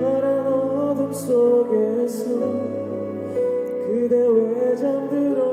파란 어둠 속에서 그대 왜 잠들어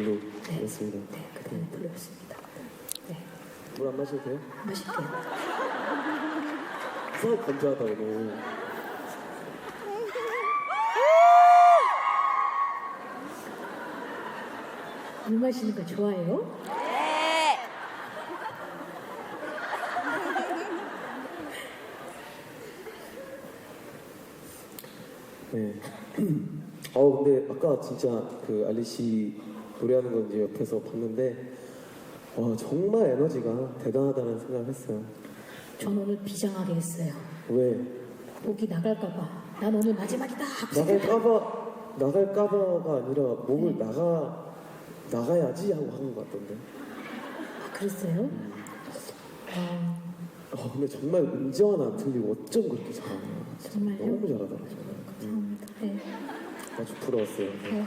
Loop. 속 그대 습니다 네, 그대는 불렀습니다. 네, 물 안 마셔도 돼요? 마실게요. 수업 건조하다 오늘. 물 마시는 거 좋아해요? 네. 어 근데 아까 진짜 그 알리 씨 노래하는 거 이제 옆에서 봤는데 와 정말 에너지가 대단하다는 생각을 했어요. 전 오늘 비장하게 했어요. 왜 목이 나갈까봐. 난 오늘 마지막이다. 하고 나갈까봐 나갈까봐가 아니라 몸을 나가 나가야지 하고 하는 것 같던데. 아, 그랬어요? 아, 어 근데 정말 음정 하나 안 틀리고 어쩜 그렇게 잘하냐. 정말요? 너무 잘하더라고요. 감사합니다. 네. 아주 부러웠어요. 네.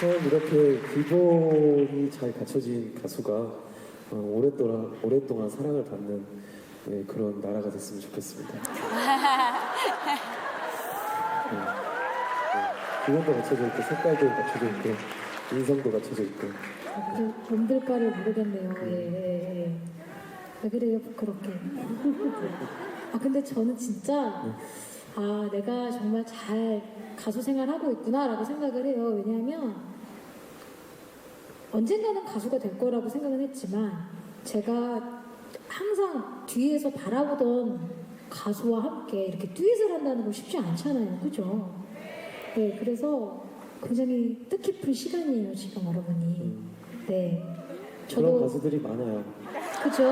처음 이렇게 기본이 잘 갖춰진 가수가 어, 오랫동안 오랫동안 사랑을 받는 네, 그런 나라가 됐으면 좋겠습니다. 네. 네. 기본도 갖춰져 있고 색깔도 갖춰져 있고 인성도 갖춰져 있고 좀 몸들바를 모르겠네요. 예, 예, 예. 왜 그래요, 부끄럽게. 아, 근데 저는 진짜 아, 내가 정말 잘 가수 생활하고 있구나라고 생각을 해요. 왜냐하면 언젠가는 가수가 될 거라고 생각은 했지만 제가 항상 뒤에서 바라보던 가수와 함께 이렇게 듀엣을 한다는 건 쉽지 않잖아요. 그죠? 네, 그래서 굉장히 뜻깊은 시간이에요, 지금 여러분이. 네. 그런 저도, 가수들이 많아요. 그죠?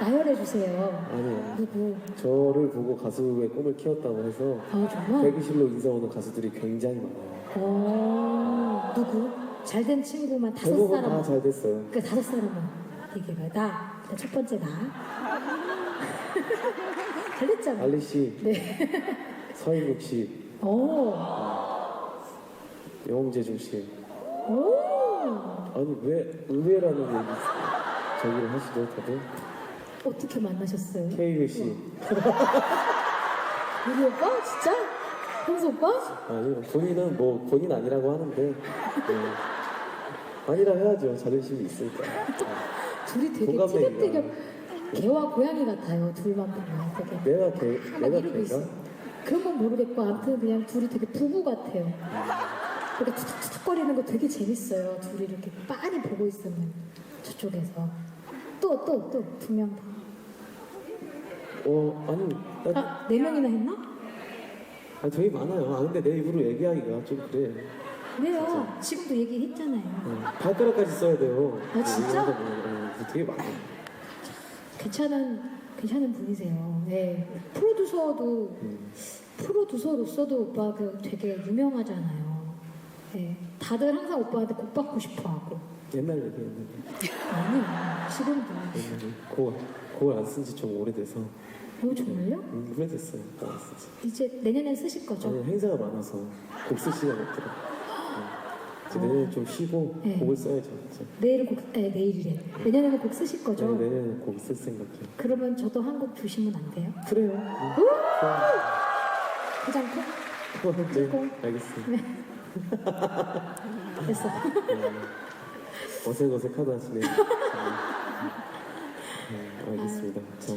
나열해 주세요. 아니에요. 누구? 저를 보고 가수의 꿈을 키웠다고 해서 아, 정말? 대기실로 인사 오는 가수들이 굉장히 많아요. 어, 누구? 잘된 친구만 다섯 대부분 사람. 다잘 됐어요. 그 다섯 사람만 얘기해봐요. 나, 일단 첫 번째 나. 잘 됐잖아. 알리 씨, 네. 서인국 씨, 오, 영재중 씨. 오. 아니 왜 의외라는 얘기 저기를 하시죠 다들? 어떻게 만나셨어요? 케이윌 씨. 우리 오빠? 진짜? 형수 오빠? 아니 본인은 뭐 본인 아니라고 하는데 네. 아니라 해야죠 자존심이 있으니까. 둘이 되게. 티격태격 개와 고양이 같아요. 둘만 보면 되게. 내가 개, 막 내가 이러고 있어. 개가? 그런 건 모르겠고 아무튼 그냥 둘이 되게 부부 같아요. 이렇게 툭툭툭거리는 거 되게 재밌어요. 둘이 이렇게 빤히 보고 있으면 저쪽에서 또 또 또 두명 더. 어 아니 나, 아, 네 명이나 했나? 아 되게 많아요. 아 근데 내 입으로 얘기하기가 좀 그래. 왜요? 지금도 얘기했잖아요. 어, 발가락까지 써야 돼요. 아, 진짜? 얘기하다 보면, 어, 되게 많아요. 괜찮은 괜찮은 분이세요. 네. 프로듀서도 음. 프로듀서로서도 오빠 그 되게 유명하잖아요. 네. 다들 항상 오빠한테 곡 받고 싶어 하고. 옛날 얘기 옛날 얘기. 아니요. 지금도. 옛날에 곡, 곡을 안쓴 지 좀 오래돼서 오 정말요? 음, 오래됐어요. 곡안 쓴 지. 이제 내년엔 쓰실 거죠? 아니 행사가 많아서 곡쓸 시간이 없더라고. 이제 내년에 좀 쉬고 네. 곡을 써야죠. 이제. 내일은 곡, 네, 내일이래. 내년에는 곡 쓰실 거죠? 네, 내년에 곡쓸 생각해요. 그러면 저도 한 곡 주시면 안 돼요? 그래요. 음. 해장국? 네, 알겠습니다. 됐어. 어색어색하다 하시네요. 음, 알겠습니다. 자,